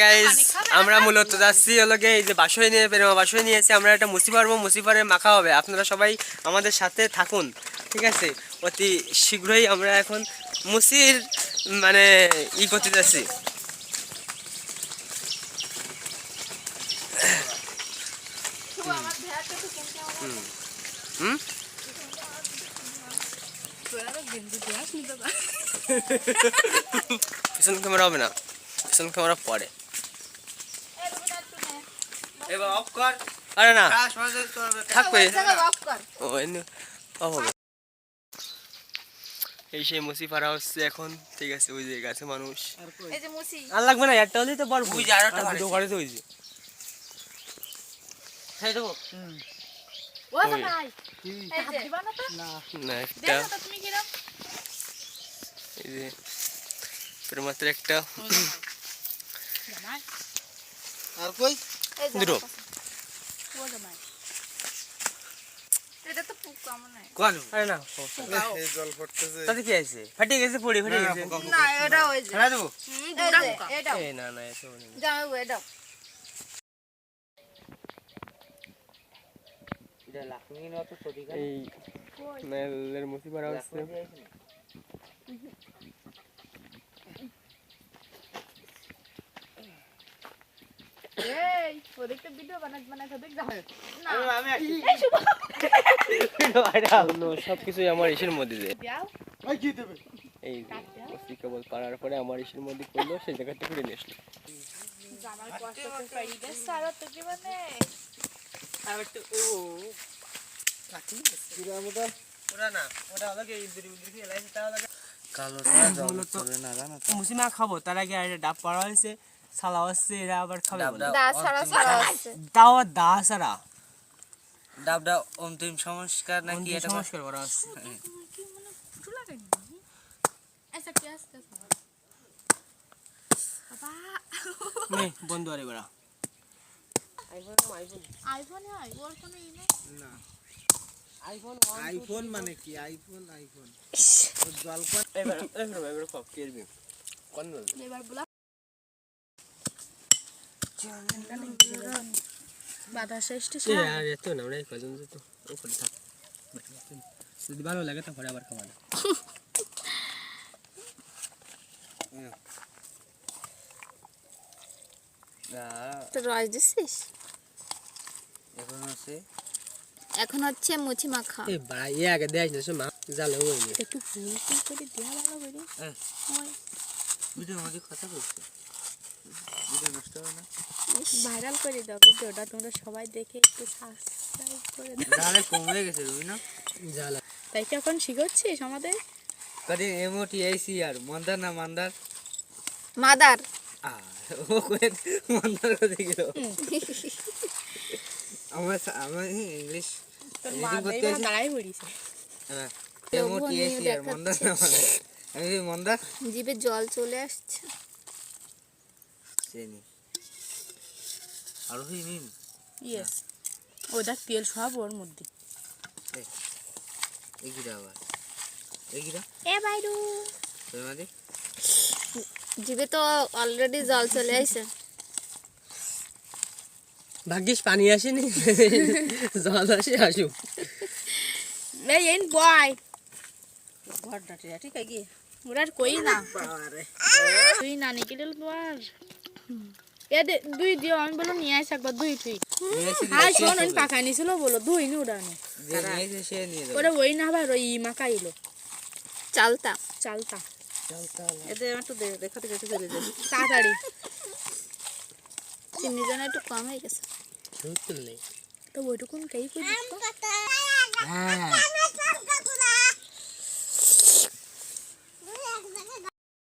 Guys আমরা মূলত যাচ্ছি হলো গিয়ে এই যে বাসই নিয়ে পেরমা বাসই নিয়েছি আমরা একটা মুসি পারব মুসি পারে মাখা হবে। আপনারা সবাই আমাদের সাথে থাকুন ঠিক আছে? অতি শীঘ্রই আমরা এখন মুসির মানে ই করতে যাচ্ছি। হুম। পিছন ক্যামেরা হবে না। পিছন ক্যামেরা পরে। এবার অফ কর। আরে না। থাকবে ও এমনি অফ হবে। এই সেই মুসি পাড়া হচ্ছে এখন। ঠিক আছে ওই যে গাছে মানুষ। এই যে মুসি। আর লাগবে না একটা হলেই তো দুটো ঘরে তো? দিবা একটা। দেখো তো তুমি কিরম। এই যে। তোর মাত্র একটা। আর কই? দুটো। এই জল পড়তেছে। তাতে কি আছে ফাটিয়ে গেছে পড়ে ফাটিয়ে গেছে না এটা ওই যে ছেড়ে দেবো হুম, এই যে, এটা এই না না এসব নেই জামাই এটা এটা লাখনি না তো সদি এই মেলের মুসি পাড়া হচ্ছে এই ওদিকটা ভিডিও বানাত বানাত দেখ যা না। আমি আসি। এই শুভ সব কিছুই আমার ইসের মধ্যে দিয়ে। দাও ওই কি দেবে? এই যে কেবল পাড়ার পরে আমার ইসের মধ্যে করল সেই জায়গাটা করে নিয়ে আসলো। জামাই কষ্ট করে পাই দে সারা তো কি মানে আর ও। কাটি পুরা মতো ওরা না হলো কি ইন্দুরি এলাইছে তা হলো কালো মূলত চলে না জানো খাব তার আগে আর ডাব পাড়া হয়েছে। সালা আসছে এরা আবার খাবে দাও দা সারা ডাবডা অন্তিম সংস্কার নাকি এটা সংস্কার করা আছে। হ্যাঁ। নে আরে বড়া আইফোন আইফোন আইফোন। না আইফোন আইফোন মানে কি আইফোন আইফোন জলপান এবার যদি ভালো লাগে তারপরে আবার খাওয়ানো রস দিছিস? এখন আছে এখন হচ্ছে মুচি মাখা। আগে দেয় না সে মা জালে ওই একটু ফুল করে ভালো করে। হ্যাঁ। কথা ভাইরাল করে দাও ভিডিওটা তোমরা সবাই দেখে একটু সাবস্ক্রাইব করে দাও। তাহলে কমে গেছে জালা। তাই কি এখন শিখাচ্ছিস আমাদের? এমোটি আইসি আর মন্দার না মান্দার? মাদার। ও কয়ে মন্দার কথা গেল? আমার আমার ইংলিশ? দাঁড়াই পড়িছে। এমোটি আইসি আর মন্দার না মান্দার? আমি মন্দার? জিভে জল চলে আসছে। চিনি। আর হই নিন ইয়েস ওটা তেল সব ওর মধ্যে। এগিরা আবার। এগিরা এ বাইরু। মাঝে জিভে তো অলরেডি জল চলে আসছে ভাগ্যিস পানি আসেনি। জল আসে আসুক। এই এন বয় ওরা কই না? তুই না নিকেলে তোমার এ দে দুই দিও আমি বললাম নিয়ে আস একবার দুই তুই হাই শোন আমি পাকা নিছিল বলো দুই নি। উড়ানো ওরে ওই আবার ওই মাকাইলো চালতা চালতা। এতে একটু দেখাতে গেছে চলে যাবে তাড়াতাড়ি। চিনি যেন একটু কম হয়ে গেছে। তো ওইটুকুন কেই করে হ্যাঁ।